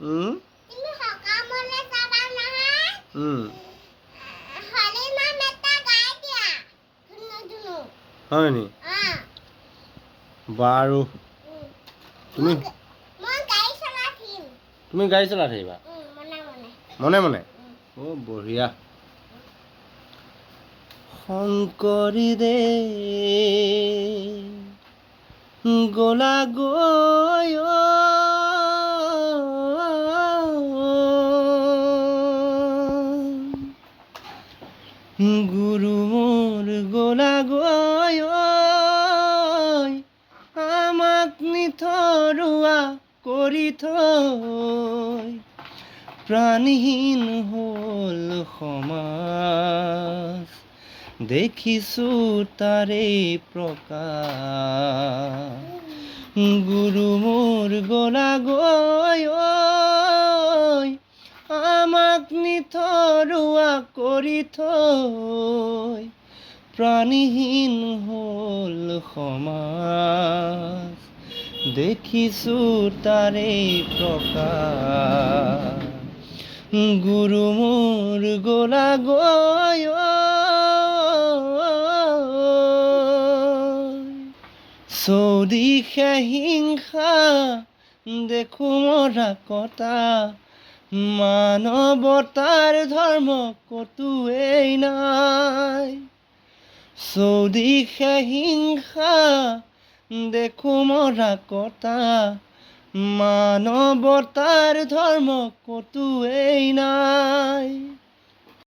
উম, তুমি সকামলৈ যাবা নহয়? উম, হৰিনাম এটা গাই দিয়া। ধুনু ধুনু। হয় নি অঁ। বাৰু। তুমি? তুমি গাড়ী চলাই থাকিবা? মনে মনে। মনে মনে? অ' বঢ়িয়া। শংকৰী দে গলা গৈ গুৰু মোৰ গোলা গৈ আমাক নিথৰুৱা কৰি থৈ হ'ল সমাজ। দেখিছো তাৰে প্ৰকাশ গুৰু মোৰ গলা গৈ আমাক নিথৰুৱা কৰি থৈ প্ৰাণহীন হ'ল সমাজ। দেখিছো তাৰে প্ৰকাশ গুৰু মোৰ গলা গৈ হিংসা, দেখো মৰা কটা মানৱতাৰ ধৰ্ম এই নাই? চৌদিশে হিংসা দেখো মৰা কটা ধর্ম ধৰ্ম এই নাই?